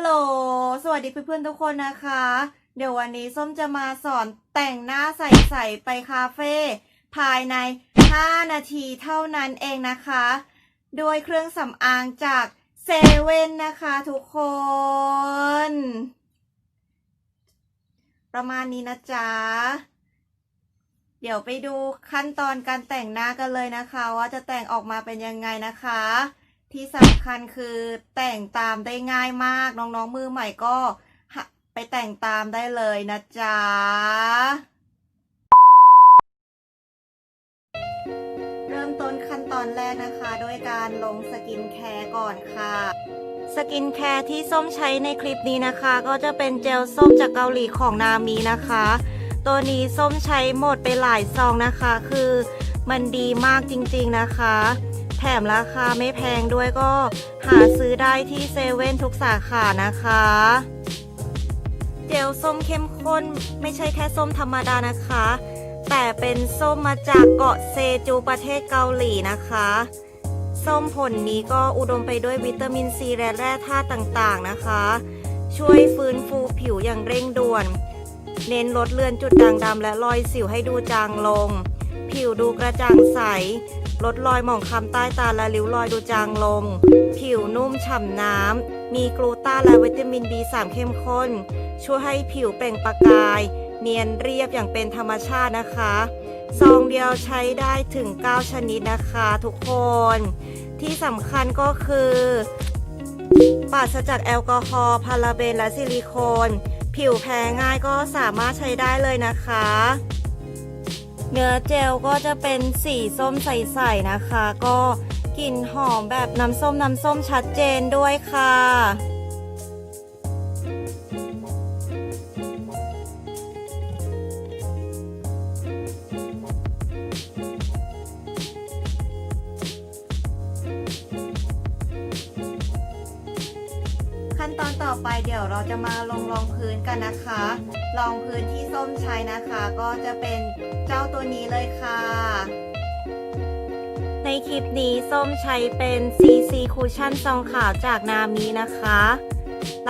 ฮัลโหล สวัสดีเพื่อนๆทุกคนนะคะ เดี๋ยววันนี้ส้มจะมาสอนแต่งหน้าใสๆไปคาเฟ่ภายใน 5 นาทีเท่านั้นเองนะคะ โดยเครื่องสำอางจากเซเว่นนะคะทุกคน ประมาณนี้นะจ๊ะ เดี๋ยวไปดูขั้นตอนการแต่งหน้ากันเลยนะคะ ว่าจะแต่งออกมาเป็นยังไงนะคะ ที่สำคัญคือแต่งตามได้ง่ายมาก น้องๆมือใหม่ก็ไปแต่งตามได้เลยนะจ๊ะเริ่มต้นขั้นตอนแรกนะคะด้วยการลงสกินแคร์ก่อนค่ะสกินแคร์ที่ส้มใช้ในคลิปนี้นะคะ ก็จะเป็นเจลส้มจากเกาหลีของนามีนะคะ ตัวนี้ส้มใช้หมดไปหลายซองนะคะ คือมันดีมากจริงๆนะคะ แถมราคาไม่แพงด้วยก็หาซื้อได้ที่เซเว่นทุกสาขานะคะ เจลส้มเข้มข้นไม่ใช่แค่ส้มธรรมดานะคะ แต่เป็นส้มมาจากเกาะเซจูประเทศเกาหลีนะคะส้มผลนี้ก็อุดมไปด้วยวิตามินซีและแร่ธาตุต่างๆนะคะ ช่วยฟื้นฟูผิวอย่างเร่งด่วน เน้นลดเลือนจุดด่างดำและรอยสิวให้ดูจางลง ผิวดูกระจ่างใส ลดรอยหมองคล้ำใต้ตาและริ้วรอยดูจางลง ผิวนุ่มฉ่ำน้ำ มีกลูตาและวิตามิน B3 เข้มข้น ช่วยให้ผิวเปล่งประกาย เนียนเรียบอย่างเป็นธรรมชาตินะคะซองเดียวใช้ได้ถึง 9 ชนิดนะคะทุกคน ที่สำคัญก็คือปราศจากแอลกอฮอล์พาราเบนและซิลิโคน ผิวแพ้ง่ายก็สามารถใช้ได้เลยนะคะ เนื้อเจลก็จะเป็นสีส้มใสๆนะคะ ก็กลิ่นหอมแบบน้ำส้มน้ำส้มชัดเจนด้วยค่ะขั้นตอนต่อไปเดี๋ยวเราจะมาลงรองพื้นกันนะคะ รองพื้นที่ส้มใช้นะคะ ก็จะเป็นเจ้าตัวนี้เลยค่ะ ในคลิปนี้ส้มใช้เป็น CC Cushion ซองขาวจากนามีนะคะ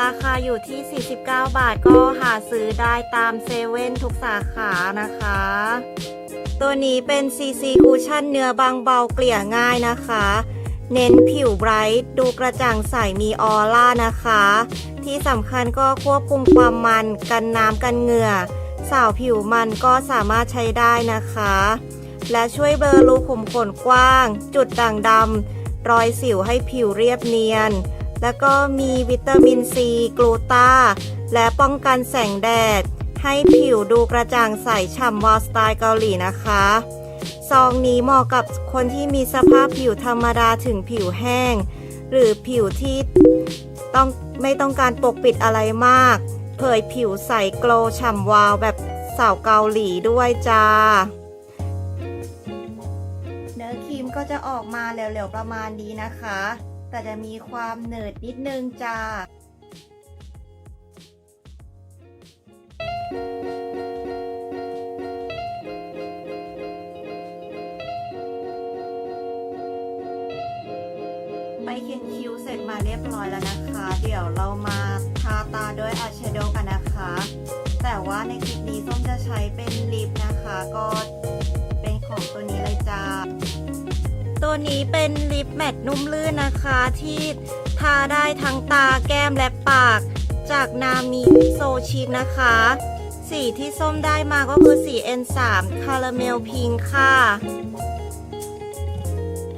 ราคาอยู่ที่ 49 บาทก็หาซื้อได้ตามเซเว่นทุกสาขานะคะ ตัวนี้เป็น CC Cushion เนื้อบางเบาเกลี่ยง่ายนะคะ เน้นผิวไบรท์ดูกระจ่างใสมีออร่านะคะ ที่สำคัญก็ควบคุมความมันกันน้ำกันเหงื่อ สาวผิวมันก็สามารถใช้ได้นะคะ และช่วยเบลอรูขุมขนกว้าง จุดด่างดำรอยสิวให้ผิวเรียบเนียน แล้วก็มีวิตามินซีกลูตาและป้องกันแสงแดด ให้ผิวดูกระจ่างใสฉ่ำวาวสไตล์เกาหลีนะคะ ซองนี้เหมาะกับคนที่มีสภาพผิวธรรมดาถึงผิวแห้ง หรือผิวที่ต้องไม่ต้องการปกปิดอะไรมาก เผยผิวใสโกล์ฉ่ำวาวแบบสาวเกาหลีด้วยจ้า เนื้อครีมก็จะออกมาเหลวๆประมาณนี้นะคะ แต่จะมีความเหนืดนิดนึงจ้า ดี๋ยวเรามาทาตาด้วยอายแชโดว์กันนะคะ แต่ว่าในคลิปนี้ส้มจะใช้เป็นลิปนะคะ ก็เป็นของตัวนี้เลยจ้า ตัวนี้เป็นลิปแมตต์นุ่มลื่นนะคะ ที่ทาได้ทั้งตาแก้มและปาก จากนามิโซชิคนะคะ สีที่ส้มได้มาก็คือสี N3 คาราเมลพิงค่ะ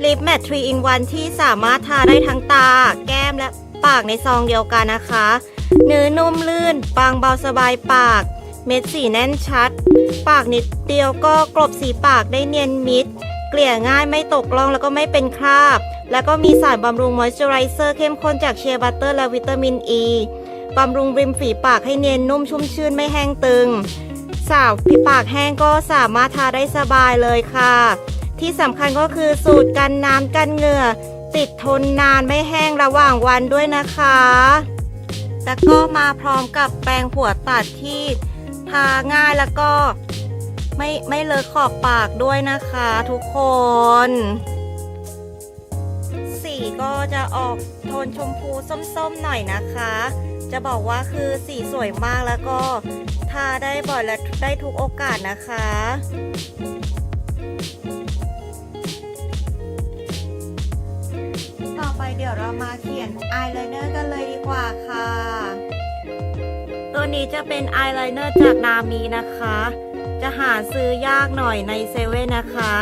ลิปแมท3 in 1 ที่สามารถทาได้ทั้งตา แก้มและ ปากในซองเดียวกันนะคะ เนื้อนุ่มลื่น บางเบาสบายปาก เม็ดสีแน่นชัด ปากนิดเดียวก็กลบสีปากได้เนียนมิด เกลี่ยง่ายไม่ตกล่องแล้วก็ไม่เป็นคราบ แล้วก็มีสารบำรุงมอยส์เจอไรเซอร์เข้มข้นจากเชียร์บัตเตอร์และวิตามินอ e, ีบำรุงริมฝีปากให้เนียนนุ่มชุ่มชื่นไม่แห้งตึง สาวผีปากแห้งก็สามารถทาได้สบายเลยค่ะ ที่สำคัญก็คือสูตรกันน้ำกันเหงื่อ ติดทนนานไม่แห้งระหว่างวันด้วยนะคะ แล้วก็มาพร้อมกับแปรงหัวตัดที่ทาง่ายแล้วก็ไม่ไม่เลอะขอบปากด้วยนะคะทุกคน สีก็จะออกโทนชมพูส้มๆหน่อยนะคะ จะบอกว่าคือสีสวยมากแล้วก็ทาได้บ่อยและได้ทุกโอกาสนะคะ ไปเดี๋ยวเรามาเขียนอายไลเนอร์กันเลยดีกว่าค่ะ ตัวนี้จะเป็นอายไลเนอร์จากนามีนะคะ จะหาซื้อยากหน่อยในเซเว่นนะคะ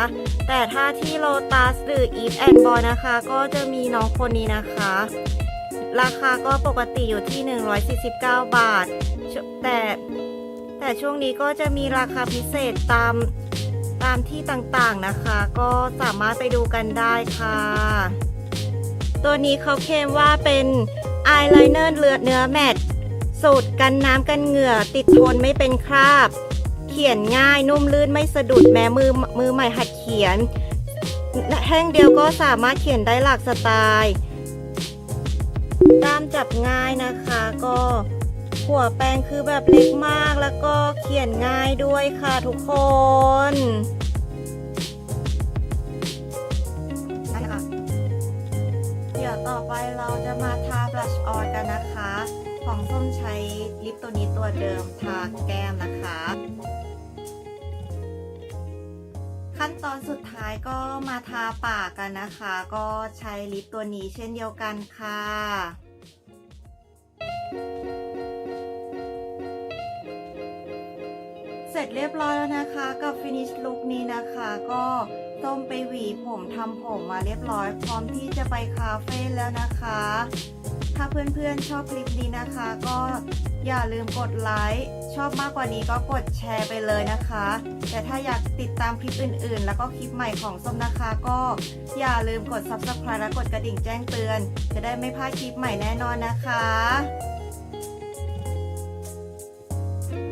แต่ถ้าที่โลตัสหรือ Eve and Boy นะคะ ก็จะมีน้องคนนี้นะคะ ราคาก็ปกติอยู่ที่ 149 บาท แต่แต่ช่วงนี้ก็จะมีราคาพิเศษตามตามที่ต่างๆนะคะ ก็สามารถไปดูกันได้ค่ะ ตัวนี้เขาเคลมว่าเป็นอายไลเนอร์เลือดเนื้อแมตต์สูตรกันน้ำกันเหงื่อ ติดทนไม่เป็นคราบ เขียนง่ายนุ่มลื่นไม่สะดุดแม้มือมือใหม่หัดเขียนแท่งเดียวก็สามารถเขียนได้หลากสไตล์ด้ามจับง่ายนะคะก็หัวแปรงคือแบบเล็กมากแล้วก็เขียนง่ายด้วยค่ะทุกคน ดี๋ยวต่อไปเราจะมาทาบลัชออนกันนะคะ ของส้มใช้ลิปตัวนี้ตัวเดิมทาแก้มนะคะ ขั้นตอนสุดท้ายก็มาทาปากกันนะคะ ก็ใช้ลิปตัวนี้เช่นเดียวกันค่ะ ร็จเรียบร้อยแล้วนะคะ กับฟินิชลุคนี้นะคะ ก็ต้มไปหวีผมทำผมมาเรียบร้อย พร้อมที่จะไปคาเฟ่แล้วนะคะ ถ้าเพื่อนๆชอบคลิปนี้นะคะ ก็อย่าลืมกดไลค์ชอบมากกว่านี้ก็กดแชร์ไปเลยนะคะ แต่ถ้าอยากติดตามคลิปอื่นๆ แล้วก็คลิปใหม่ของส้มนะคะ ก็อย่าลืมกด subscribe และกดกระดิ่งแจ้งเตือน จะได้ไม่พลาดคลิปใหม่แน่นอนนะคะ